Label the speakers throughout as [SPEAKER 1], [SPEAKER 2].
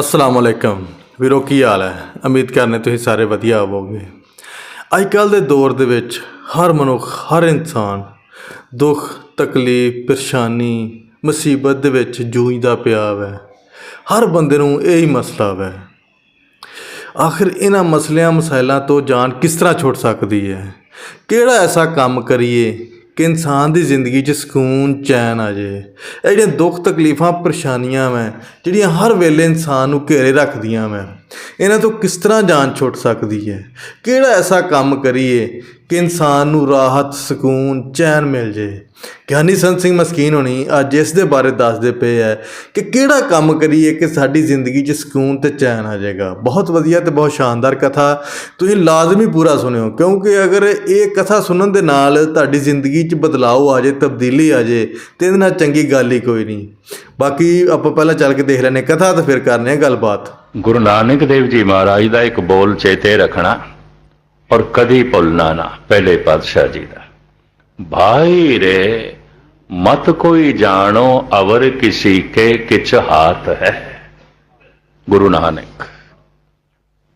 [SPEAKER 1] ਅਸਲਾਮ ਅਲੈਕਮ ਵੀਰੋ, ਕੀ ਹਾਲ ਹੈ? ਉਮੀਦ ਕਰਨੇ ਤੁਸੀਂ ਸਾਰੇ ਵਧੀਆ ਹੋਵੋਗੇ। ਅੱਜ ਕੱਲ ਦੇ ਦੌਰ ਦੇ ਵਿੱਚ ਹਰ ਮਨੁੱਖ, ਹਰ ਇਨਸਾਨ ਦੁੱਖ, ਤਕਲੀਫ, ਪਰੇਸ਼ਾਨੀ, ਮੁਸੀਬਤ ਦੇ ਵਿੱਚ ਜੂਝਦਾ ਪਿਆ ਹੈ ਹਰ ਬੰਦੇ ਨੂੰ ਇਹ ਹੀ ਮਸਲਾ ਹੈ ਆਖਿਰ ਇਹਨਾਂ ਮਸਲਿਆਂ, ਮਸਾਇਲਾਂ ਤੋਂ ਜਾਨ ਕਿਸ ਤਰ੍ਹਾਂ ਛੁੱਟ ਸਕਦੀ ਹੈ? ਕਿਹੜਾ ਐਸਾ ਕੰਮ ਕਰੀਏ ਕਿ ਇਨਸਾਨ ਦੀ ਜ਼ਿੰਦਗੀ 'ਚ ਸਕੂਨ, ਚੈਨ ਆ ਜੇ। ਇਹ ਜਿਹੜੀਆਂ ਦੁੱਖ ਤਕਲੀਫਾਂ, ਪਰੇਸ਼ਾਨੀਆਂ ਮੈਂ ਜਿਹੜੀਆਂ ਹਰ ਵੇਲੇ ਇਨਸਾਨ ਨੂੰ ਘੇਰੇ ਰੱਖਦੀਆਂ ਮੈਂ ਇਹਨਾਂ ਤੋਂ ਕਿਸ ਤਰ੍ਹਾਂ ਜਾਨ ਛੁੱਟ ਸਕਦੀ ਹੈ? ਕਿਹੜਾ ਐਸਾ ਕੰਮ ਕਰੀਏ ਕਿ ਇਨਸਾਨ ਨੂੰ ਰਾਹਤ, ਸਕੂਨ, ਚੈਨ ਮਿਲ ਜੇ? ਗਿਆਨੀ ਸੰਤ ਸਿੰਘ ਮਸਕੀਨ ਹੋਣੀ ਅੱਜ ਇਸ ਦੇ ਬਾਰੇ ਦੱਸਦੇ ਪਏ ਹੈ ਕਿ ਕਿਹੜਾ ਕੰਮ ਕਰੀਏ ਕਿ ਸਾਡੀ ਜ਼ਿੰਦਗੀ 'ਚ ਸਕੂਨ ਤੇ ਚੈਨ ਆ ਜਾਏਗਾ? ਬਹੁਤ ਵਧੀਆ ਤੇ ਬਹੁਤ ਸ਼ਾਨਦਾਰ ਕਥਾ। ਤੁਸੀਂ ਲਾਜ਼ਮੀ ਪੂਰਾ ਸੁਣਿਓ, ਕਿਉਂਕਿ ਅਗਰ ਇਹ ਕਥਾ ਸੁਣਨ ਦੇ ਨਾਲ ਤੁਹਾਡੀ ਜ਼ਿੰਦਗੀ 'ਚ ਬਦਲਾਅ ਆ ਜਾਏ ਤਬਦੀਲੀ ਆ ਜਾਏ ਤੇ ਇਹਦੇ ਨਾਲ ਚੰਗੀ ਗੱਲ ਹੀ ਕੋਈ ਨਹੀਂ। ਬਾਕੀ ਆਪਾਂ ਪਹਿਲਾਂ ਚੱਲ ਕੇ ਦੇਖ ਲੈਨੇ ਕਥਾ ਤੇ ਫਿਰ ਕਰਨੇ ਆ ਗੱਲਬਾਤ।
[SPEAKER 2] ਗੁਰੂ ਨਾਨਕ ਦੇਵ ਜੀ ਮਹਾਰਾਜ ਦਾ ਇੱਕ ਬੋਲ ਚੇਤੇ ਰੱਖਣਾ ਔਰ ਕਦੀ ਭੁੱਲਣਾ ਨਾ, ਪਹਿਲੇ ਪਾਤਸ਼ਾਹ ਜੀ ਦਾ। ਭਾਈ ਰੇ, ਮਤ ਕੋਈ ਜਾਣੋ ਅਵਰ ਕਿਸੀ ਕੇ ਕਿਛ ਹਾਥ ਹੈ। ਗੁਰੂ ਨਾਨਕ,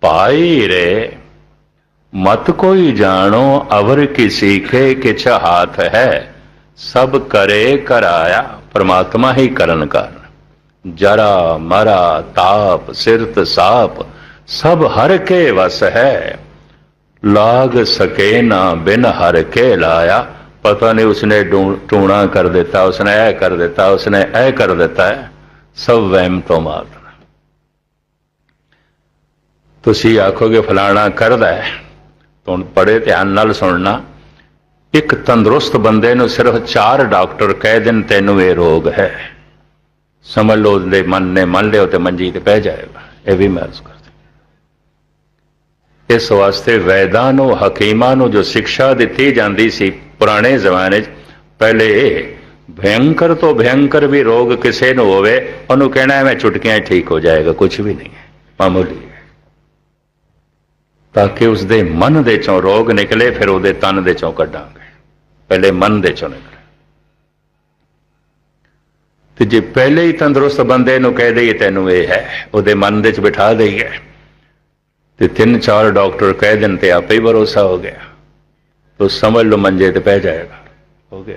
[SPEAKER 2] ਭਾਈ ਰੇ, ਮਤ ਕੋਈ ਜਾਣੋ ਅਵਰ ਕਿਸੀ ਕੇ ਕਿਛ ਹਾਥ ਹੈ। ਸਭ ਕਰੇ ਕਰਾਇਆ ਪਰਮਾਤਮਾ ਹੀ ਕਰਨ ਕਰ। ਜਰਾ ਮਰਾ ਤਾਪ, ਸਿਰਤ ਸਾਪ, ਸਭ ਹਰ ਕੇ ਵਸ ਹੈ। ਲਾਗ ਸਕੇ ਨਾ ਬਿਨ ਹਰ ਕੇ ਲਾਇਆ। ਪਤਾ ਨਹੀਂ ਉਸਨੇ ਡੂੰ- ਟੂਣਾ ਕਰ ਦਿੱਤਾ, ਉਸਨੇ ਇਹ ਕਰ ਦਿੱਤਾ, ਉਸਨੇ ਇਹ ਕਰ ਦਿੱਤਾ ਸਭ ਵਹਿਮ ਤੋਂ ਮਾਤਰ ਤੁਸੀਂ ਆਖੋਗੇ ਫਲਾਣਾ ਕਰਦਾ ਹੈ। ਹੁਣ ਬੜੇ ਧਿਆਨ ਨਾਲ ਸੁਣਨਾ। ਇੱਕ ਤੰਦਰੁਸਤ ਬੰਦੇ ਨੂੰ ਸਿਰਫ ਚਾਰ ਡਾਕਟਰ ਕਹਿ ਦੇਣ, ਤੈਨੂੰ ਇਹ ਰੋਗ ਹੈ। ਸਮਝ ਲਓ ਦੇ ਮਨ ਨੇ ਮੰਨ ਲਿਓ ਤੇ ਮੰਜੀ ਤੇ ਪੈ ਜਾਏਗਾ। ਇਹ ਵੀ ਮੈਂ ਅਰਜ਼ ਕਰਦਾ ਇਸ ਵਾਸਤੇ ਵੈਦਾਂ ਨੂੰ, ਹਕੀਮਾਂ ਨੂੰ ਜੋ ਸਿੱਖਿਆ ਦਿੱਤੀ ਜਾਂਦੀ ਸੀ ਪੁਰਾਣੇ ਜ਼ਮਾਨੇ 'ਚ, ਪਹਿਲੇ ਭਯੰਕਰ ਤੋਂ ਭਯੰਕਰ ਵੀ ਰੋਗ ਕਿਸੇ ਨੂੰ ਹੋਵੇ, ਉਹਨੂੰ ਕਹਿਣਾ ਮੈਂ ਚੁਟਕੀਆਂ ਠੀਕ ਹੋ ਜਾਏਗਾ ਕੁਝ ਵੀ ਨਹੀਂ ਹੈ, ਮਾਮੂਲੀ ਤਾਂ ਕਿ ਉਸ ਦੇ ਮਨ ਦੇ ਚੋਂ ਰੋਗ ਨਿਕਲੇ, ਫਿਰ ਉਹਦੇ ਤਨ ਦੇ ਚੋਂ ਕੱਢਾਂਗੇ। ਪਹਿਲੇ ਮਨ ਦੇ ਚੋਂ ਨਿਕਲੇ। ਤੇ ਜੇ ਪਹਿਲੇ ਹੀ ਤੰਦਰੁਸਤ ਬੰਦੇ ਨੂੰ ਕਹਿ ਦਈਏ ਤੈਨੂੰ ਇਹ ਹੈ, ਉਹਦੇ ਮਨ ਦੇ ਵਿੱਚ ਬਿਠਾ ਦਈਏ। ਤੇ ਤਿੰਨ ਚਾਰ ਡਾਕਟਰ ਕਹਿ ਦੇਣ ਤੇ ਆਪੇ ਹੀ ਭਰੋਸਾ ਹੋ ਗਿਆ। ਤੋ ਸਮਝ ਲਓ ਮੰਜੇ ਤੇ ਪੈ ਜਾਏਗਾ। ਹੋ ਗਿਆ।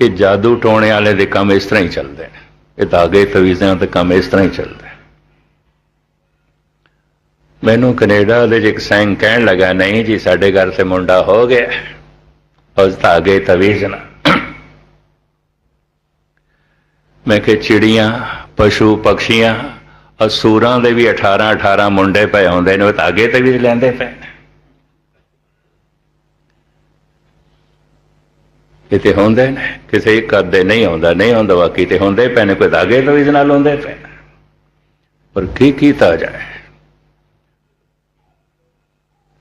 [SPEAKER 2] ਇਹ ਜਾਦੂ ਟੋਣੇ ਵਾਲੇ ਦੇ ਕੰਮ ਇਸ ਤਰ੍ਹਾਂ ਹੀ ਚੱਲਦੇ ਨੇ। ਇਹ ਧਾਗੇ, ਤਵੀਜ਼ਾਂ ਤੇ ਕੰਮ ਇਸ ਤਰ੍ਹਾਂ ਹੀ ਚੱਲਦੇ ਮੈਨੂੰ ਕੈਨੇਡਾ ਦੇ ਇੱਕ ਸੈਂਗ ਕਹਿਣ ਲੱਗਾ, ਨਹੀਂ ਜੀ, ਸਾਡੇ ਘਰ ਤੇ ਮੁੰਡਾ ਹੋ ਗਿਆ ਉਸ ਧਾਗੇ, ਤਵੀਜ਼ ਨਾਲ। ਮੈਂ ਕਿ ਚਿੜੀਆਂ, ਪਸ਼ੂ ਪਕਸ਼ੀਆਂ ਅਸੂਰਾਂ ਦੇ ਵੀ 18 18 ਮੁੰਡੇ ਪਏ ਹੁੰਦੇ ਨੇ, ਉਹ ਧਾਗੇ ਤੇ ਵੀ ਲੈਂਦੇ ਪਏ ਨੇ। ਕਿਤੇ ਹੁੰਦੇ ਨੇ, ਕਿਸੇ ਕਰਦੇ ਨਹੀਂ ਆਉਂਦਾ ਨਹੀਂ ਆਉਂਦਾ, ਬਾਕੀ ਤੇ ਹੁੰਦੇ ਪਏ ਨੇ, ਕੋਈ ਧਾਗੇ ਤੋਂ ਵੀ ਨਾਲ ਹੁੰਦੇ ਪਏ ਨੇ। ਪਰ ਕੀ ਕੀਤਾ ਜਾਏ?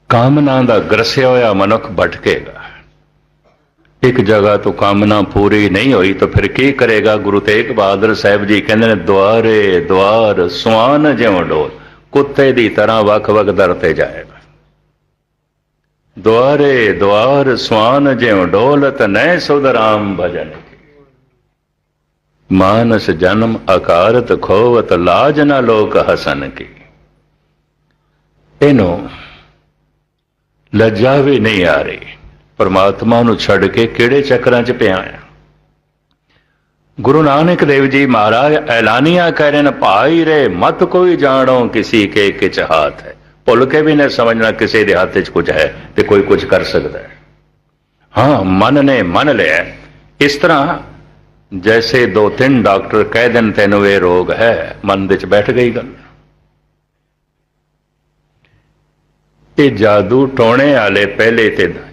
[SPEAKER 2] ਕਾਮਨਾ ਦਾ ਗਰਸਿਆ ਹੋਇਆ ਮਨੁੱਖ ਭਟਕੇਗਾ। ਇੱਕ ਜਗ੍ਹਾ ਤੋਂ ਕਾਮਨਾ ਪੂਰੀ ਨਹੀਂ ਹੋਈ ਤਾਂ ਫਿਰ ਕੀ ਕਰੇਗਾ? ਗੁਰੂ ਤੇਗ ਬਹਾਦਰ ਸਾਹਿਬ ਜੀ ਕਹਿੰਦੇ ਨੇ, ਦੁਆਰੇ ਦੁਆਰ ਸੁਆਨ ਜਿਉਂ ਡੋਲ, ਕੁੱਤੇ ਦੀ ਤਰ੍ਹਾਂ ਵੱਖ-ਵੱਖ ਦਰ ਤੇ ਜਾਏਗਾ। ਦੁਆਰੇ ਦੁਆਰ ਸੁਆਨ ਜਿਉਂ ਡੋਲਤ ਨੈ ਸੁਧਰਾਮ ਭਜਨ ਮਾਨਸ ਜਨਮ ਅਕਾਰਤ ਖੋਵਤ, ਲਾਜ ਨਾ ਲੋਕ ਹਸਨ ਕੀ। ਇਹਨੂੰ ਲੱਜਾ ਵੀ ਨਹੀਂ ਆ ਰਹੀ। ਪਰਮਾਤਮਾ ਨੂੰ ਛੱਡ ਕੇ ਕਿਹੜੇ ਚੱਕਰਾਂ 'ਚ ਪਿਆ ਆ? ਗੁਰੂ ਨਾਨਕ ਦੇਵ ਜੀ ਮਹਾਰਾਜ, ਐਲਾਨੀਆਂ ਕਹਿ ਰਹੇ ਨੇ, ਭਾਈ ਰੇ, ਮਤ ਕੋਈ ਜਾਣੋ, ਕਿਸੇ ਕੇ ਕਿਛ ਹਾਥ ਹੈ। ਭੁੱਲ ਕੇ ਵੀ ਨਾ ਸਮਝਣਾ ਕਿਸੇ ਦੇ ਹੱਥ 'ਚ ਕੁਝ ਹੈ ਤੇ ਕੋਈ ਕੁਝ ਕਰ ਸਕਦਾ ਹੈ। ਹਾਂ, ਮਨ ਨੇ ਮੰਨ ਲਿਆ। ਇਸ ਤਰ੍ਹਾਂ ਜੈਸੇ ਦੋ ਤਿੰਨ ਡਾਕਟਰ ਕਹਿ ਦੇਣ, ਤੈਨੂੰ ਇਹ ਰੋਗ ਹੈ। ਮਨ ਦੇ ਵਿੱਚ ਬੈਠ ਗਈ ਗੱਲ। ਇਹ ਜਾਦੂ ਟੋਣੇ ਵਾਲੇ ਪਹਿਲੇ ਤੇ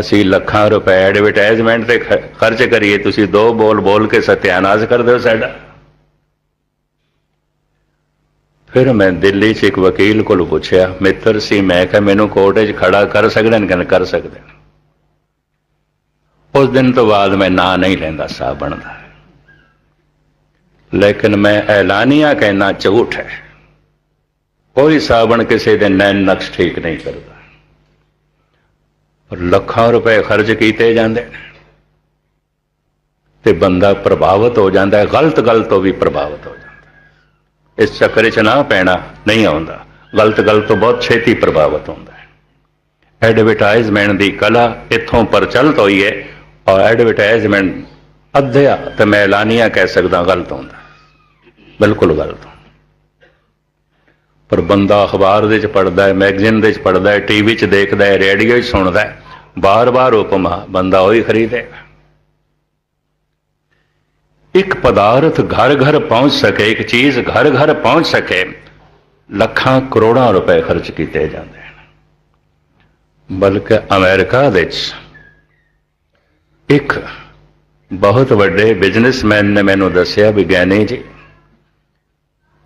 [SPEAKER 2] ਅਸੀਂ ਲੱਖਾਂ ਰੁਪਏ ਐਡਵਰਟਾਈਜ਼ਮੈਂਟ ਤੇ ਖ- ਖਰਚ ਕਰੀਏ, ਤੁਸੀਂ ਦੋ ਬੋਲ ਬੋਲ ਕੇ ਸਤਿਆਨਾਸ਼ ਕਰ ਦਿਓ ਸਾਡਾ। ਫਿਰ ਮੈਂ ਦਿੱਲੀ 'ਚ ਇੱਕ ਵਕੀਲ ਕੋਲ ਪੁੱਛਿਆ, ਮਿੱਤਰ ਸੀ, ਮੈਂ ਕਿਹਾ ਮੈਨੂੰ ਕੋਰਟ 'ਚ ਖੜਾ ਕਰ ਸਕਦੇ ਨੇ ਕਹਿੰਦੇ ਕਰ ਸਕਦੇ ਉਸ ਦਿਨ ਤੋਂ ਬਾਅਦ ਮੈਂ ਨਾਂ ਨਹੀਂ ਲੈਂਦਾ ਸਾਬਣ ਦਾ ਲੇਕਿਨ ਮੈਂ ਐਲਾਨੀਆ ਕਹਿਣਾ ਝੂਠ ਹੈ। ਕੋਈ ਸਾਬਣ ਕਿਸੇ ਦੇ ਨੈਣ ਨਕਸ਼ ਠੀਕ ਨਹੀਂ ਕਰਦਾ। ਲੱਖਾਂ ਰੁਪਏ ਖਰਚ ਕੀਤੇ ਜਾਂਦੇ ਨੇ। ਤੇ ਬੰਦਾ ਪ੍ਰਭਾਵਿਤ ਹੋ ਜਾਂਦਾ ਹੈ, ਗਲਤ ਗੱਲ ਤੋਂ ਵੀ ਪ੍ਰਭਾਵਿਤ ਹੋ ਜਾਂਦਾ ਇਸ ਚੱਕਰ 'ਚ ਨਾ ਪੈਣਾ ਨਹੀਂ ਆਉਂਦਾ। ਗਲਤ ਗੱਲ ਤੋਂ ਬਹੁਤ ਛੇਤੀ ਪ੍ਰਭਾਵਿਤ ਹੁੰਦਾ ਹੈ। ਐਡਵਰਟਾਈਜ਼ਮੈਂਟ ਦੀ ਕਲਾ ਇੱਥੋਂ ਪ੍ਰਚਲਿਤ ਹੋਈ ਹੈ ਔਰ ਐਡਵਰਟਾਈਜ਼ਮੈਂਟ ਅੱਧਿਆ ਤੇ ਮੈਂ ਐਲਾਨੀਆਂ ਕਹਿ ਸਕਦਾ ਗਲਤ ਹੁੰਦਾ ਬਿਲਕੁਲ ਗਲਤ ਪਰ ਬੰਦਾ ਅਖਬਾਰ ਦੇ ਚ ਪੜਦਾ ਹੈ, ਮੈਗਜ਼ੀਨ ਦੇ ਚ ਪੜਦਾ ਹੈ ਟੀਵੀ ਚ ਦੇਖਦਾ ਹੈ, ਰੇਡੀਓ 'ਚ ਸੁਣਦਾ ਹੈ। ਬਾਰ-ਬਾਰ ਉਪਮਾ, ਬੰਦਾ ਉਹੀ ਖਰੀਦੇਗਾ। ਇੱਕ ਪਦਾਰਥ ਘਰ-ਘਰ ਪਹੁੰਚ ਸਕੇ, ਇੱਕ ਚੀਜ਼ ਘਰ-ਘਰ ਪਹੁੰਚ ਸਕੇ, ਲੱਖਾਂ ਕਰੋੜਾਂ ਰੁਪਏ ਖਰਚ ਕੀਤੇ ਜਾਂਦੇ ਹਨ। ਬਲਕਿ ਅਮਰੀਕਾ ਵਿੱਚ ਇੱਕ ਬਹੁਤ ਵੱਡੇ ਬਿਜ਼ਨਸਮੈਨ ਨੇ ਮੈਨੂੰ ਦੱਸਿਆ, ਵਿਗਿਆਨੀ ਜੀ,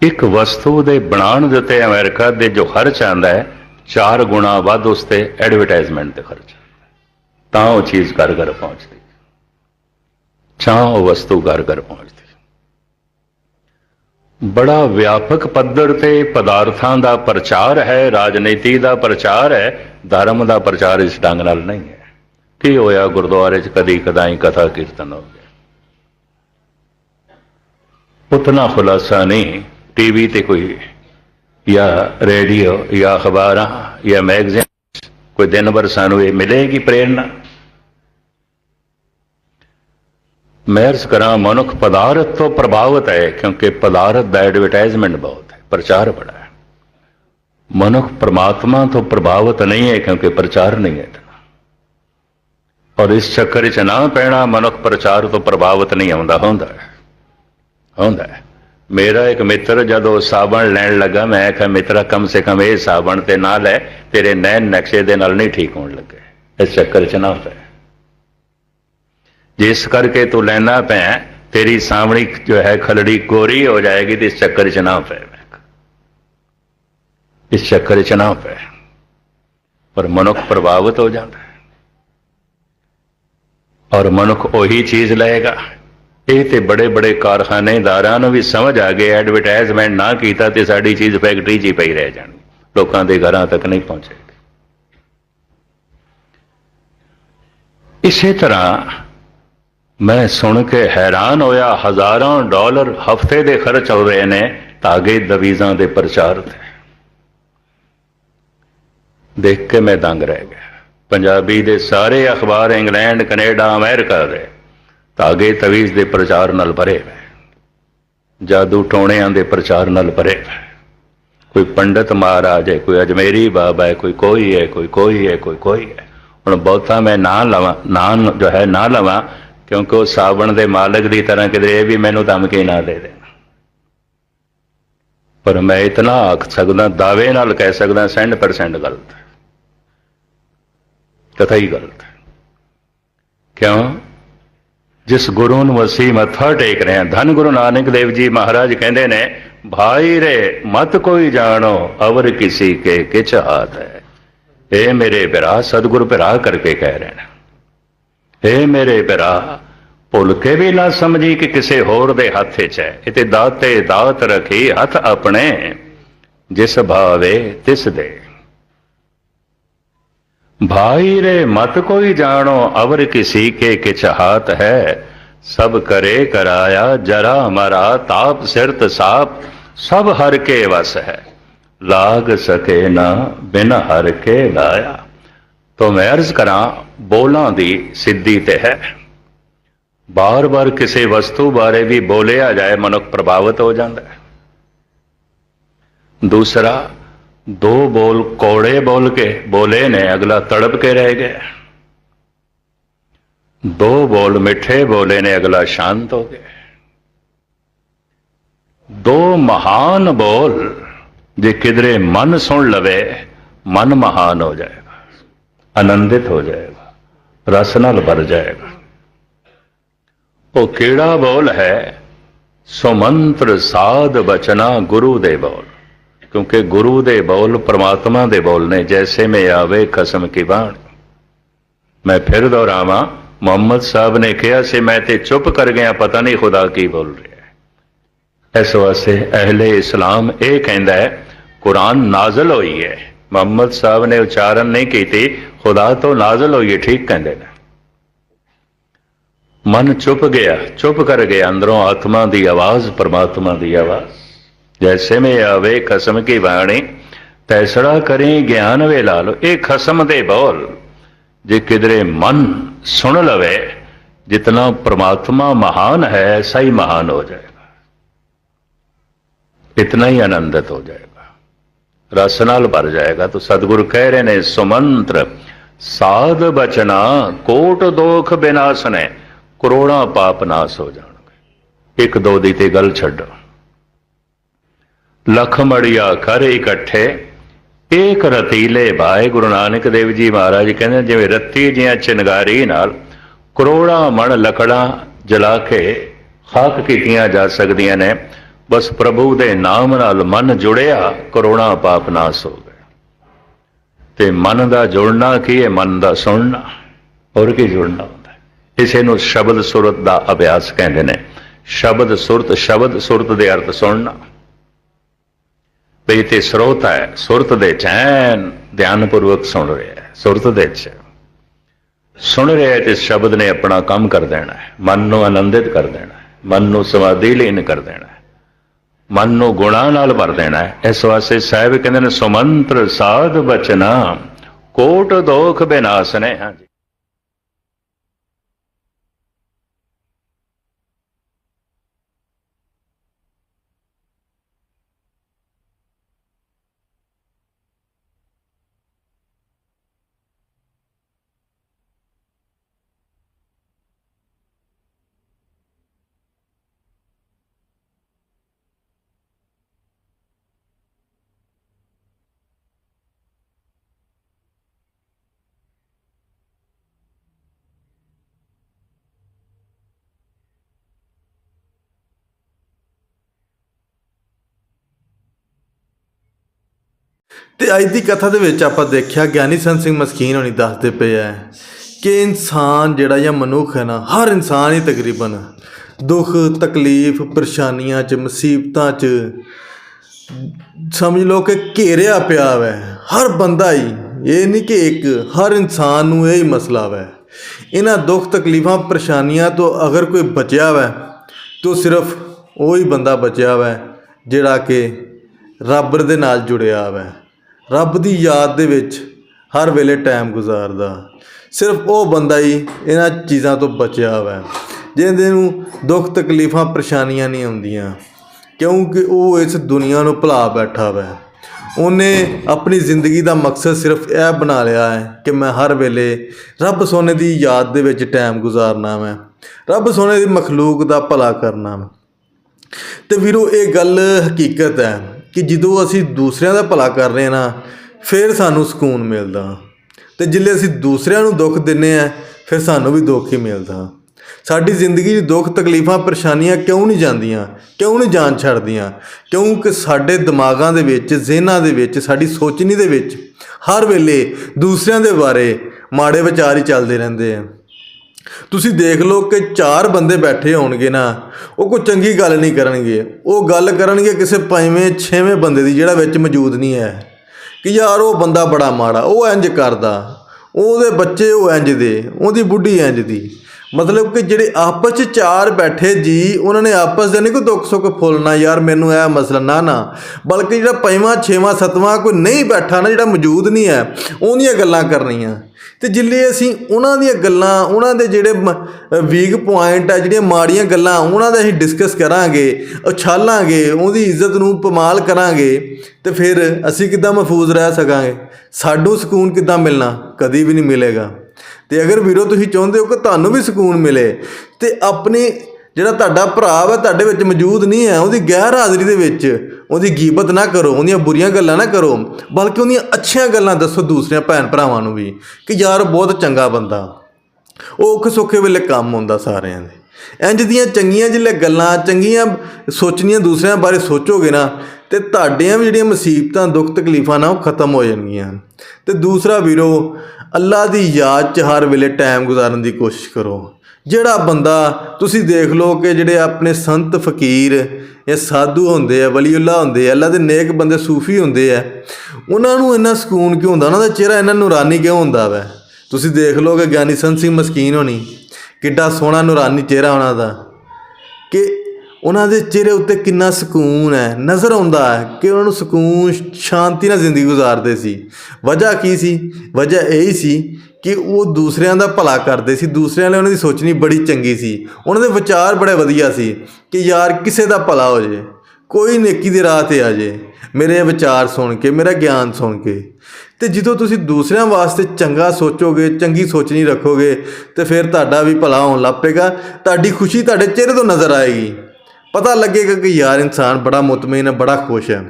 [SPEAKER 2] ਇੱਕ ਵਸਤੂ ਦੇ ਬਣਾਉਣ ਦੇ ਉੱਤੇ ਅਮਰੀਕਾ ਦੇ ਜੋ ਖਰਚ ਆਂਦਾ ਹੈ, ਚਾਰ ਗੁਣਾ ਵੱਧ ਉਸ ਤੇ ਐਡਵਰਟਾਈਜ਼ਮੈਂਟ ਤੇ ਖਰਚ ਤਾਂ ਉਹ ਚੀਜ਼ ਘਰ ਘਰ ਪਹੁੰਚਦੀ। ਤਾਂ ਉਹ ਵਸਤੂ ਘਰ ਘਰ ਪਹੁੰਚਦੀ। ਬੜਾ ਵਿਆਪਕ ਪੱਧਰ ਤੇ ਪਦਾਰਥਾਂ ਦਾ ਪ੍ਰਚਾਰ ਹੈ, ਰਾਜਨੀਤੀ ਦਾ ਪ੍ਰਚਾਰ ਹੈ, ਧਰਮ ਦਾ ਪ੍ਰਚਾਰ ਇਸ ਢੰਗ ਨਾਲ ਨਹੀਂ ਹੈ। ਕੀ ਹੋਇਆ ਗੁਰਦੁਆਰੇ 'ਚ ਕਦੀ ਕਦਾਈ ਕਥਾ ਕੀਰਤਨ ਹੋ ਗਿਆ? ਉਤਨਾ ਖੁਲਾਸਾ ਨਹੀਂ, ਟੀਵੀ ਤੇ ਕੋਈ, ਜਾਂ ਰੇਡੀਓ, ਜਾਂ ਅਖਬਾਰਾਂ, ਜਾਂ ਮੈਗਜ਼ੀਨ, ਕੋਈ ਦਿਨ ਭਰ ਸਾਨੂੰ ਇਹ ਮਿਲੇਗੀ ਪ੍ਰੇਰਣਾ। ਮੈਂ ਅਰਜ਼ ਕਰਾਂ, ਮਨੁੱਖ ਪਦਾਰਥ ਤੋਂ ਪ੍ਰਭਾਵਿਤ ਹੈ, ਕਿਉਂਕਿ ਪਦਾਰਥ ਦਾ ਐਡਵਰਟਾਈਜ਼ਮੈਂਟ ਬਹੁਤ ਹੈ, ਪ੍ਰਚਾਰ ਬੜਾ ਹੈ। ਮਨੁੱਖ ਪ੍ਰਮਾਤਮਾ ਤੋਂ ਪ੍ਰਭਾਵਿਤ ਨਹੀਂ ਹੈ, ਕਿਉਂਕਿ ਪ੍ਰਚਾਰ ਨਹੀਂ ਹੈ ਔਰ ਇਸ ਚੱਕਰ 'ਚ ਨਾ ਪੈਣਾ, ਮਨੁੱਖ ਪ੍ਰਚਾਰ ਤੋਂ ਪ੍ਰਭਾਵਿਤ ਨਹੀਂ ਆਉਂਦਾ, ਹੁੰਦਾ ਹੁੰਦਾ ਮੇਰਾ ਇੱਕ ਮਿੱਤਰ ਜਦੋਂ ਸਾਬਣ ਲੈਣ ਲੱਗਾ, ਮੈਂ ਕਿਹਾ ਮਿੱਤਰਾ, ਕਮ ਸੇ ਕਮ ਇਹ ਸਾਬਣ ਤੇ ਨਾ ਲੈ, ਤੇਰੇ ਨੈਣ ਨਕਸ਼ੇ ਦੇ ਨਾਲ ਨਹੀਂ ਠੀਕ ਹੋਣ ਲੱਗੇ। ਇਸ ਚੱਕਰ 'ਚ ਨਾ ਪੈ ਜਿਸ ਕਰਕੇ ਤੂੰ ਲੈਣਾ ਪੈ ਤੇਰੀ ਸਾਹਮਣੀ ਜੋ ਹੈ ਖਲੜੀ ਗੋਰੀ ਹੋ ਜਾਏਗੀ ਤੇ ਇਸ ਚੱਕਰ 'ਚ ਨਾ ਪੈ ਇਸ ਚੱਕਰ 'ਚ ਨਾ ਪੈ। ਪਰ ਮਨੁੱਖ ਪ੍ਰਭਾਵਿਤ ਹੋ ਜਾਂਦਾ ਹੈ। ਔਰ ਮਨੁੱਖ ਉਹੀ ਚੀਜ਼ ਲਏਗਾ। ਇਹ ਤੇ ਬੜੇ ਬੜੇ ਕਾਰਖਾਨੇਦਾਰਾਂ ਨੂੰ ਵੀ ਸਮਝ ਆ ਗਏ ਐਡਵਰਟਾਈਜ਼ਮੈਂਟ ਨਾ ਕੀਤਾ ਤੇ ਸਾਡੀ ਚੀਜ਼ ਫੈਕਟਰੀ 'ਚ ਹੀ ਪਈ ਰਹਿ ਜਾਣੀ। ਲੋਕਾਂ ਦੇ ਘਰਾਂ ਤੱਕ ਨਹੀਂ ਪਹੁੰਚੇਗੀ ਇਸੇ ਤਰ੍ਹਾਂ ਮੈਂ ਸੁਣ ਕੇ ਹੈਰਾਨ ਹੋਇਆ, ਹਜ਼ਾਰਾਂ ਡਾਲਰ ਹਫ਼ਤੇ ਦੇ ਖਰਚ ਹੋ ਰਹੇ ਨੇ ਧਾਗੇ ਦਵੀਜ਼ਾਂ ਦੇ ਪ੍ਰਚਾਰ ਤੇ। ਦੇਖ ਕੇ ਮੈਂ ਦੰਗ ਰਹਿ ਗਿਆ। ਪੰਜਾਬੀ ਦੇ ਸਾਰੇ ਅਖਬਾਰ ਇੰਗਲੈਂਡ, ਕੈਨੇਡਾ, ਅਮਰੀਕਾ ਦੇ ਧਾਗੇ ਤਵੀਜ਼ ਦੇ ਪ੍ਰਚਾਰ ਨਾਲ ਭਰੇ ਹੋਏ। ਜਾਦੂ ਟੋਣਿਆਂ ਦੇ ਪ੍ਰਚਾਰ ਨਾਲ ਭਰੇ ਹੋਏ। ਕੋਈ ਪੰਡਤ ਮਹਾਰਾਜ ਹੈ, ਕੋਈ ਅਜਮੇਰੀ ਬਾਬਾ ਹੈ, ਕੋਈ ਕੋਈ ਹੈ, ਕੋਈ ਕੋਈ ਹੈ, ਕੋਈ ਕੋਈ ਹੈ। ਹੁਣ ਬਹੁਤਾ ਮੈਂ ਨਾਂ ਲਵਾਂ, ਨਾਂ ਜੋ ਹੈ, ਨਾ ਲਵਾਂ ਕਿਉਂਕਿ ਉਹ ਸਾਬਣ ਦੇ ਮਾਲਕ ਦੀ ਤਰ੍ਹਾਂ ਕਿਤੇ ਇਹ ਵੀ ਮੈਨੂੰ ਧਮਕੀ ਨਾ ਦੇ ਦੇਣ। ਪਰ ਮੈਂ ਇਤਨਾ ਆਖ ਸਕਦਾ, ਦਾਅਵੇ ਨਾਲ ਕਹਿ ਸਕਦਾ 100% ਗਲਤ। ਹੈ ਹੀ ਗਲਤ। ਹੈ ਕਿਉਂ? ਜਿਸ ਗੁਰੂ ਨੂੰ ਅਸੀਂ ਮੱਥਾ ਟੇਕ ਰਹੇ ਹਾਂ, ਧੰਨ ਗੁਰੂ ਨਾਨਕ ਦੇਵ ਜੀ ਮਹਾਰਾਜ ਕਹਿੰਦੇ ਨੇ, ਭਾਈ ਰੇ, ਮਤ ਕੋਈ ਜਾਣੋ, ਅਵਰ ਕਿਸੀ ਕੇ ਕਿਛ ਹਾਥ ਹੈ ਇਹ ਮੇਰੇ ਭਰਾ ਸਤਿਗੁਰ ਭਰਾ ਕਰਕੇ ਕਹਿ ਰਹੇ ਨੇ। ਇਹ ਮੇਰੇ ਭਰਾ ਭੁੱਲ ਕੇ ਵੀ ਨਾ ਸਮਝੀ ਕਿ ਕਿਸੇ ਹੋਰ ਦੇ ਹੱਥ 'ਚ ਹੈ। ਇਹ ਤੇ ਦਾਤੇ ਦਾਤ ਰਖੀ ਹੱਥ ਆਪਣੇ, ਜਿਸ ਭਾਵੇ ਤਿਸ ਦੇ। ਭਾਈ ਰੇ, ਮਤ ਕੋਈ ਜਾਣੋ, ਅਵਰ ਕਿਸੀ ਕੇ ਕਿਛ ਹਾਤ ਹੈ। ਸਭ ਕਰੇ ਕਰਾਇਆ ਜਰਾ ਮਰਾ, ਤਾਪ ਸਿਰਤ ਸਾਪ, ਸਭ ਹਰ ਕੇ ਵਸ ਹੈ। ਲਾਗ ਸਕੇ ਨਾ ਬਿਨ ਹਰ ਕੇ ਲਾਇਆ। ਤੋ ਮੈਂ ਅਰਜ਼ ਕਰਾਂ, ਬੋਲਾਂ ਦੀ ਸਿੱਧੀ ਤੇ ਹੈ। ਬਾਰ-ਬਾਰ ਕਿਸੇ ਵਸਤੂ ਬਾਰੇ ਵੀ ਬੋਲਿਆ ਜਾਏ, ਮਨੁੱਖ ਪ੍ਰਭਾਵਿਤ ਹੋ ਜਾਂਦਾ ਹੈ। ਦੂਸਰਾ, ਦੋ ਬੋਲ ਕੋੜੇ ਬੋਲ ਕੇ ਬੋਲੇ ਨੇ, ਅਗਲਾ ਤੜਪ ਕੇ ਰਹਿ ਗਿਆ ਦੋ ਬੋਲ ਮਿੱਠੇ ਬੋਲੇ ਨੇ, ਅਗਲਾ ਸ਼ਾਂਤ ਹੋ ਗਿਆ ਦੋ ਮਹਾਨ ਬੋਲ, ਜੇ ਕਿਧਰੇ ਮਨ ਸੁਣ ਲਵੇ, ਮਨ ਮਹਾਨ ਹੋ ਜਾਏ। ਆਨੰਦਿਤ ਹੋ ਜਾਏਗਾ, ਰਸ ਨਾਲ ਭਰ ਜਾਏਗਾ। ਉਹ ਕਿਹੜਾ ਬੋਲ ਹੈ? ਸੁਮੰਤਰ ਸਾਧ ਬਚਨਾ ਗੁਰੂ ਦੇ ਬੋਲ। ਕਿਉਂਕਿ ਗੁਰੂ ਦੇ ਬੋਲ ਪ੍ਰਮਾਤਮਾ ਦੇ ਬੋਲ ਨੇ, ਜੈਸੇ ਮੈਂ ਆਵੇ ਕਸਮ ਕੀ ਬਾਣ। ਮੈਂ ਫਿਰ ਦੁਹਰਾਵਾਂ, ਮੁਹੰਮਦ ਸਾਹਿਬ ਨੇ ਕਿਹਾ ਸੀ, ਮੈਂ ਤੇ ਚੁੱਪ ਕਰ ਗਿਆ, ਪਤਾ ਨਹੀਂ ਖੁਦਾ ਕੀ ਬੋਲ ਰਿਹਾ ਹੈ। ਇਸ ਵਾਸਤੇ ਅਹਲੇ ਇਸਲਾਮ ਇਹ ਕਹਿੰਦਾ ਹੈ, ਕੁਰਾਨ ਨਾਜ਼ਲ ਹੋਈ ਹੈ। ਮੁਹੰਮਦ ਸਾਹਿਬ ਨੇ ਉਚਾਰਨ ਨਹੀਂ ਕੀਤੀ ਖੁਦਾ ਤੋਂ ਨਾਜ਼ਲ ਹੋਈਏ ਠੀਕ ਕਹਿੰਦੇ ਨੇ। ਮਨ ਚੁੱਪ ਗਿਆ, ਚੁੱਪ ਕਰ ਗਿਆ ਅੰਦਰੋਂ ਆਤਮਾ ਦੀ ਆਵਾਜ਼, ਪਰਮਾਤਮਾ ਦੀ ਆਵਾਜ਼। ਜੈਸੇ ਮੈਂ ਆਵੇ ਕਸਮ ਕੀ ਬਾਣੀ, ਤੈਸੜਾ ਕਰੇ ਗਿਆਨ ਵੇ ਲਾ ਲੋ ਇਹ ਖਸਮ ਦੇ ਬੋਲ। ਜੇ ਕਿਧਰੇ ਮਨ ਸੁਣ ਲਵੇ, ਜਿਤਨਾ ਪ੍ਰਮਾਤਮਾ ਮਹਾਨ ਹੈ ਐਸਾ ਹੀ ਮਹਾਨ ਹੋ ਜਾਏਗਾ। ਇਤਨਾ ਹੀ ਆਨੰਦਿਤ ਹੋ ਜਾਏਗਾ। ਰਸ ਨਾਲ ਭਰ ਜਾਏਗਾ। ਤਾਂ ਸਤਿਗੁਰੂ ਕਹਿ ਰਹੇ ਨੇ, ਸੁਮੰਤਰ ਸਾਧ ਬਚਨਾ, ਕੋਟ ਦੋਖ ਬਿਨਾਸ਼ ਨੇ ਕਰੋੜਾਂ ਪਾਪ ਨਾਸ ਹੋ ਜਾਣਗੇ। ਇੱਕ ਦੋ ਦੀ ਤੇ ਗੱਲ ਛੱਡੋ। ਲਖ ਮੜੀਆ ਕਰ ਇਕੱਠੇ, ਏਕ ਰਤੀਲੇ ਭਾਏ ਗੁਰੂ ਨਾਨਕ ਦੇਵ ਜੀ ਮਹਾਰਾਜ ਕਹਿੰਦੇ ਜਿਵੇਂ ਰੱਤੀ ਜੀਆਂ ਚਿਨਗਾਰੀ ਨਾਲ ਕਰੋੜਾਂ ਮਣ ਲਕੜਾਂ ਜਲਾ ਕੇ ਖਾਕ ਕੀਤੀਆਂ ਜਾ ਸਕਦੀਆਂ ਨੇ, ਬਸ ਪ੍ਰਭੂ ਦੇ ਨਾਮ ਨਾਲ ਮਨ ਜੁੜਿਆ, ਕਰੋੜਾਂ ਪਾਪ ਨਾਸ ਹੋ ਤੇ ਮਨ ਦਾ ਜੁੜਨਾ ਕੀ ਹੈ? ਮਨ ਦਾ ਸੁਣਨਾ। ਹੋਰ ਕੀ ਜੁੜਨਾ ਹੁੰਦਾ? ਹੈ ਇਸੇ ਨੂੰ ਸ਼ਬਦ ਸੁਰਤ ਦਾ ਅਭਿਆਸ ਕਹਿੰਦੇ ਨੇ। ਸ਼ਬਦ ਸੁਰਤ ਸ਼ਬਦ ਸੁਰਤ ਦੇ ਅਰਥ ਸੁਣਨਾ। ਬਈ ਤੇ ਸਰੋਤ ਹੈ, ਸੁਰਤ ਦੇ ਚੈਨ ਧਿਆਨ ਪੂਰਵਕ ਸੁਣ ਰਿਹਾ ਹੈ, ਸੁਰਤ ਦੇ ਚ। ਸੁਣ ਰਿਹਾ ਹੈ ਤੇ ਸ਼ਬਦ ਨੇ ਆਪਣਾ ਕੰਮ ਕਰ ਦੇਣਾ ਹੈ। ਮਨ ਨੂੰ ਆਨੰਦਿਤ ਕਰ ਦੇਣਾ ਹੈ। ਮਨ ਨੂੰ ਸਮਾਧੀ ਲੀਨ ਕਰ ਦੇਣਾ ਹੈ। ਮਨ ਨੂੰ ਗੁਣਾ ਨਾਲ ਭਰ ਦੇਣਾ ਹੈ। ਇਸ ਵਾਸਤੇ ਸਾਹਿਬ ਕਹਿੰਦੇ ਨੇ, ਸੁਮੰਤਰ ਸਾਧ ਬਚਨਾ, ਕੋਟ ਦੋਖ ਬਿਨਾਸ਼ ਨੇ। ਹਾਂਜੀ।
[SPEAKER 1] ਤੇ ਅੱਜ ਦੀ ਕਥਾ ਦੇ ਵਿੱਚ ਆਪਾਂ ਦੇਖਿਆ ਗਿਆਨੀ ਸੰਤ ਸਿੰਘ ਮਸਕੀਨ ਹੋਣੀ ਦੱਸਦੇ ਪਏ ਐ ਕਿ ਇਨਸਾਨ ਜਿਹੜਾ ਜਾਂ ਮਨੁੱਖ ਹੈ ਨਾ, ਹਰ ਇਨਸਾਨ ਹੀ ਤਕਰੀਬਨ ਦੁੱਖ, ਤਕਲੀਫ, ਪਰੇਸ਼ਾਨੀਆਂ 'ਚ, ਮੁਸੀਬਤਾਂ 'ਚ ਸਮਝ ਲਓ ਕਿ ਘੇਰਿਆ ਪਿਆ ਵੈ। ਹਰ ਬੰਦਾ ਹੀ, ਇਹ ਨਹੀਂ ਕਿ ਇੱਕ, ਹਰ ਇਨਸਾਨ ਨੂੰ ਇਹ ਹੀ ਮਸਲਾ ਵੈ। ਇਹਨਾਂ ਦੁੱਖ, ਤਕਲੀਫਾਂ, ਪਰੇਸ਼ਾਨੀਆਂ ਤੋਂ ਅਗਰ ਕੋਈ ਬਚਿਆ ਵੈ, ਤਾਂ ਸਿਰਫ ਉਹ ਹੀ ਬੰਦਾ ਬਚਿਆ ਵੈ ਜਿਹੜਾ ਕਿ ਰੱਬ ਦੇ ਨਾਲ ਜੁੜਿਆ ਵੈ। ਰੱਬ ਦੀ ਯਾਦ ਦੇ ਵਿੱਚ ਹਰ ਵੇਲੇ ਟਾਈਮ ਗੁਜ਼ਾਰਦਾ। ਸਿਰਫ ਉਹ ਬੰਦਾ ਹੀ ਇਹਨਾਂ ਚੀਜ਼ਾਂ ਤੋਂ ਬਚਿਆ ਵੈ ਜਿਹਦੇ ਨੂੰ ਦੁੱਖ, ਤਕਲੀਫਾਂ, ਪਰੇਸ਼ਾਨੀਆਂ ਨਹੀਂ ਆਉਂਦੀਆਂ, ਕਿਉਂਕਿ ਉਹ ਇਸ ਦੁਨੀਆ ਨੂੰ ਭੁਲਾ ਬੈਠਾ ਵੈ ਉਹਨੇ ਆਪਣੀ ਜ਼ਿੰਦਗੀ ਦਾ ਮਕਸਦ ਸਿਰਫ ਇਹ ਬਣਾ ਲਿਆ ਹੈ ਕਿ ਮੈਂ ਹਰ ਵੇਲੇ ਰੱਬ ਸੋਨੇ ਦੀ ਯਾਦ ਦੇ ਵਿੱਚ ਟਾਈਮ ਗੁਜ਼ਾਰਨਾ ਮੈਂ ਰੱਬ ਸੋਨੇ ਦੀ ਮਖਲੂਕ ਦਾ ਭਲਾ ਕਰਨਾ ਮੈਂ ਤੇ ਵੀਰੋ, ਇਹ ਗੱਲ ਹਕੀਕਤ ਹੈ ਕਿ ਜਦੋਂ ਅਸੀਂ ਦੂਸਰਿਆਂ ਦਾ ਭਲਾ ਕਰ ਰਹੇ ਹਾਂ ਨਾ, ਫਿਰ ਸਾਨੂੰ ਸਕੂਨ ਮਿਲਦਾ। ਤੇ ਜਿੱਲੇ ਅਸੀਂ ਦੂਸਰਿਆਂ ਨੂੰ ਦੁੱਖ ਦਿੰਨੇ ਆ, ਫਿਰ ਸਾਨੂੰ ਵੀ ਦੁੱਖ ਹੀ ਮਿਲਦਾ। ਸਾਡੀ ਜ਼ਿੰਦਗੀ 'ਚ ਦੁੱਖ, ਤਕਲੀਫਾਂ, ਪਰੇਸ਼ਾਨੀਆਂ ਕਿਉਂ ਨਹੀਂ ਜਾਂਦੀਆਂ? ਕਿਉਂ ਨਹੀਂ ਜਾਣ ਛੱਡਦੀਆਂ? ਕਿਉਂਕਿ ਸਾਡੇ ਦਿਮਾਗਾਂ ਦੇ ਵਿੱਚ, ਜ਼ਿਹਨਾਂ ਦੇ ਵਿੱਚ, ਸਾਡੀ ਸੋਚਣੀ ਦੇ ਵਿੱਚ ਹਰ ਵੇਲੇ ਦੂਸਰਿਆਂ ਦੇ ਬਾਰੇ ਮਾੜੇ ਵਿਚਾਰ ਹੀ ਚੱਲਦੇ ਰਹਿੰਦੇ ਆ। ਤੁਸੀਂ ਦੇਖ ਲਓ ਕਿ ਚਾਰ ਬੰਦੇ ਬੈਠੇ ਹੋਣਗੇ ਨਾ, ਉਹ ਕੋਈ ਚੰਗੀ ਗੱਲ ਨਹੀਂ ਕਰਨਗੇ। ਉਹ ਗੱਲ ਕਰਨਗੇ ਕਿਸੇ ਪੰਜਵੇਂ, ਛੇਵੇਂ ਬੰਦੇ ਦੀ ਜਿਹੜਾ ਵਿੱਚ ਮੌਜੂਦ ਨਹੀਂ ਹੈ। ਕਿ ਯਾਰ ਉਹ ਬੰਦਾ ਬੜਾ ਮਾੜਾ, ਉਹ ਇੰਜ ਕਰਦਾ। ਉਹਦੇ ਬੱਚੇ ਉਹ ਇੰਜ ਦੇ, ਉਹਦੀ ਬੁੱਢੀ ਇੰਜ ਦੀ। ਮਤਲਬ ਕਿ ਜਿਹੜੇ ਆਪਸ 'ਚ ਚਾਰ ਬੈਠੇ ਜੀ, ਉਹਨਾਂ ਨੇ ਆਪਸ ਦੇ ਨਹੀਂ ਕੋਈ ਦੁੱਖ ਸੁੱਖ ਫੁੱਲਣਾ, ਯਾਰ ਮੈਨੂੰ ਇਹ ਮਸਲਾ ਨਾ ਨਾ। ਬਲਕਿ ਜਿਹੜਾ ਪੰਜਵਾਂ, ਛੇਵਾਂ, ਸੱਤਵਾਂ ਕੋਈ ਨਹੀਂ ਬੈਠਾ ਨਾ, ਜਿਹੜਾ ਮੌਜੂਦ ਨਹੀਂ ਹੈ, ਉਹਦੀਆਂ ਗੱਲਾਂ ਕਰਨੀਆਂ। ਤੇ ਜਿੱਲੇ ਅਸੀਂ ਉਹਨਾਂ ਦੀਆਂ ਗੱਲਾਂ, ਉਹਨਾਂ ਦੇ ਜਿਹੜੇ ਵੀਕ ਪੁਆਇੰਟ ਆ ਜਿਹੜੀਆਂ ਮਾੜੀਆਂ ਗੱਲਾਂ, ਉਹਨਾਂ ਦਾ ਅਸੀਂ ਡਿਸਕਸ ਕਰਾਂਗੇ, ਉਛਾਲਾਂਗੇ, ਉਹਦੀ ਇੱਜ਼ਤ ਨੂੰ ਪਮਾਲ ਕਰਾਂਗੇ, ਤੇ ਫਿਰ ਅਸੀਂ ਕਿੱਦਾਂ ਮਹਿਫੂਜ਼ ਰਹਿ ਸਕਾਂਗੇ? ਸਾਨੂੰ ਸਕੂਨ ਕਿੱਦਾਂ ਮਿਲਣਾ? ਕਦੀ ਵੀ ਨਹੀਂ ਮਿਲੇਗਾ। ਤੇ ਅਗਰ ਵੀਰੋ ਤੁਸੀਂ ਚਾਹੁੰਦੇ ਹੋ ਕਿ ਤੁਹਾਨੂੰ ਵੀ ਸਕੂਨ ਮਿਲੇ ਤੇ ਆਪਣੀ ਜਿਹੜਾ ਤੁਹਾਡਾ ਭਰਾ ਵਾ ਤੁਹਾਡੇ ਵਿੱਚ ਮੌਜੂਦ ਨਹੀਂ ਹੈ, ਉਹਦੀ ਗੈਰ ਹਾਜ਼ਰੀ ਦੇ ਵਿੱਚ ਉਹਦੀ ਗੀਬਤ ਨਾ ਕਰੋ, ਉਹਦੀਆਂ ਬੁਰੀਆਂ ਗੱਲਾਂ ਨਾ ਕਰੋ, ਬਲਕਿ ਉਹਦੀਆਂ ਅੱਛੀਆਂ ਗੱਲਾਂ ਦੱਸੋ ਦੂਸਰਿਆਂ ਭੈਣ ਭਰਾਵਾਂ ਨੂੰ ਵੀ ਕਿ ਯਾਰ ਬਹੁਤ ਚੰਗਾ ਬੰਦਾ। ਉਹ ਔਖ ਸੌਖੇ ਵੇਲੇ ਕੰਮ ਹੁੰਦਾ ਸਾਰਿਆਂ ਦੇ। ਇੰਜ ਦੀਆਂ ਚੰਗੀਆਂ ਜਿਹੜੇ ਗੱਲਾਂ, ਚੰਗੀਆਂ ਸੋਚਣੀਆਂ ਦੂਸਰਿਆਂ ਬਾਰੇ ਸੋਚੋਗੇ ਨਾ, ਤੇ ਤੁਹਾਡੀਆਂ ਵੀ ਜਿਹੜੀਆਂ ਮੁਸੀਬਤਾਂ ਦੁੱਖ ਤਕਲੀਫਾਂ ਨਾ ਉਹ ਖਤਮ ਹੋ ਜਾਣਗੀਆਂ। ਤੇ ਦੂਸਰਾ ਵੀਰੋ ਅੱਲਾ ਦੀ ਯਾਦ 'ਚ ਹਰ ਵੇਲੇ ਟਾਈਮ ਗੁਜ਼ਾਰਨ ਦੀ ਕੋਸ਼ਿਸ਼ ਕਰੋ। ਜਿਹੜਾ ਬੰਦਾ, ਤੁਸੀਂ ਦੇਖ ਲਓ ਕਿ ਜਿਹੜੇ ਆਪਣੇ ਸੰਤ ਫਕੀਰ ਜਾਂ ਸਾਧੂ ਹੁੰਦੇ ਆ, ਵਲੀਉੱਲਾ ਹੁੰਦੇ ਆ, ਅੱਲਾ ਦੇ ਨੇਕ ਬੰਦੇ ਸੂਫੀ ਹੁੰਦੇ ਆ, ਉਹਨਾਂ ਨੂੰ ਇੰਨਾ ਸਕੂਨ ਕਿਉਂ ਹੁੰਦਾ? ਉਹਨਾਂ ਦਾ ਚਿਹਰਾ ਇੰਨਾ ਨੂਰਾਨੀ ਕਿਉਂ ਹੁੰਦਾ ਵੈ? ਤੁਸੀਂ ਦੇਖ ਲਓ ਕਿ ਗਿਆਨੀ ਸੰਤ ਸਿੰਘ ਮਸਕੀਨ ਹੋਣੀ, ਕਿੱਡਾ ਸੋਹਣਾ ਨੂਰਾਨੀ ਚਿਹਰਾ ਉਹਨਾਂ ਦਾ, ਕਿ ਉਹਨਾਂ ਦੇ ਚਿਹਰੇ ਉੱਤੇ ਕਿੰਨਾ ਸਕੂਨ ਹੈ, ਨਜ਼ਰ ਆਉਂਦਾ ਹੈ ਕਿ ਉਹਨਾਂ ਨੂੰ ਸਕੂਨ ਸ਼ਾਂਤੀ ਨਾਲ ਜ਼ਿੰਦਗੀ ਗੁਜ਼ਾਰਦੇ ਸੀ। ਵਜ੍ਹਾ ਕੀ ਸੀ? ਵਜ੍ਹਾ ਇਹ ਸੀ ਕਿ ਉਹ ਦੂਸਰਿਆਂ ਦਾ ਭਲਾ ਕਰਦੇ ਸੀ। ਦੂਸਰਿਆਂ ਲਈ ਉਹਨਾਂ ਦੀ ਸੋਚਣੀ ਬੜੀ ਚੰਗੀ ਸੀ। ਉਹਨਾਂ ਦੇ ਵਿਚਾਰ ਬੜੇ ਵਧੀਆ ਸੀ ਕਿ ਯਾਰ ਕਿਸੇ ਦਾ ਭਲਾ ਹੋ ਜੇ, ਕੋਈ ਨੇਕੀ ਦੇ ਰਾਹ ਤੇ ਆ ਜੇ, ਮੇਰੇ ਵਿਚਾਰ ਸੁਣ ਕੇ, ਮੇਰਾ ਗਿਆਨ ਸੁਣ ਕੇ। ਤੇ ਜਦੋਂ ਤੁਸੀਂ ਦੂਸਰਿਆਂ ਵਾਸਤੇ ਚੰਗਾ ਸੋਚੋਗੇ, ਚੰਗੀ ਸੋਚਣੀ ਰੱਖੋਗੇ, ਤੇ ਫਿਰ ਤੁਹਾਡਾ ਵੀ ਭਲਾ ਹੋਣ ਲੱਗ ਪਏਗਾ। ਤੁਹਾਡੀ ਖੁਸ਼ੀ ਤੁਹਾਡੇ ਚਿਹਰੇ ਤੋਂ ਨਜ਼ਰ ਆਏਗੀ। ਪਤਾ ਲੱਗੇਗਾ ਕਿ ਯਾਰ ਇਨਸਾਨ ਬੜਾ ਮੁਤਮਈਨ ਹੈ, ਬੜਾ ਖੁਸ਼ ਹੈ।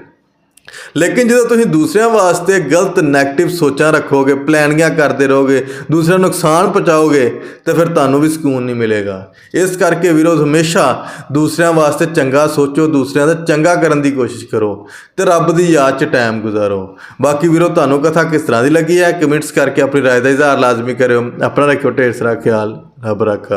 [SPEAKER 1] ਲੇਕਿਨ ਜਦੋਂ ਤੁਸੀਂ ਦੂਸਰਿਆਂ ਵਾਸਤੇ ਗਲਤ 네ਗੇਟਿਵ ਸੋਚਾਂ ਰੱਖੋਗੇ ਪਲੈਨਿੰਗਾਂ ਕਰਦੇ ਰਹੋਗੇ, ਦੂਸਰਿਆਂ ਨੂੰ ਨੁਕਸਾਨ ਪਹੁੰਚਾਓਗੇ, ਤੇ ਫਿਰ ਤੁਹਾਨੂੰ ਵੀ ਸਕੂਨ ਨਹੀਂ ਮਿਲੇਗਾ। ਇਸ ਕਰਕੇ ਵੀਰੋ, ਹਮੇਸ਼ਾ ਦੂਸਰਿਆਂ ਵਾਸਤੇ ਚੰਗਾ ਸੋਚੋ, ਦੂਸਰਿਆਂ ਦਾ ਚੰਗਾ ਕਰਨ ਦੀ ਕੋਸ਼ਿਸ਼ ਕਰੋ ਤੇ ਰੱਬ ਦੀ ਯਾਦ 'ਚ ਟਾਈਮ ਗੁਜ਼ਾਰੋ। ਬਾਕੀ ਵੀਰੋ, ਤੁਹਾਨੂੰ ਕਥਾ ਕਿਸ ਤਰ੍ਹਾਂ ਦੀ ਲੱਗੀ ਹੈ? ਕਮੈਂਟਸ ਕਰਕੇ ਆਪਣੀ ਰਾਏ ਦਾ ਇਜ਼ਹਾਰ ਲਾਜ਼ਮੀ ਕਰਿਓ। ਆਪਣਾ ਰੱਖਿਓ ਢੇਰ ਸਾਰਾ ਖਿਆਲ। ਰੱਬ ਰੱਖਾ।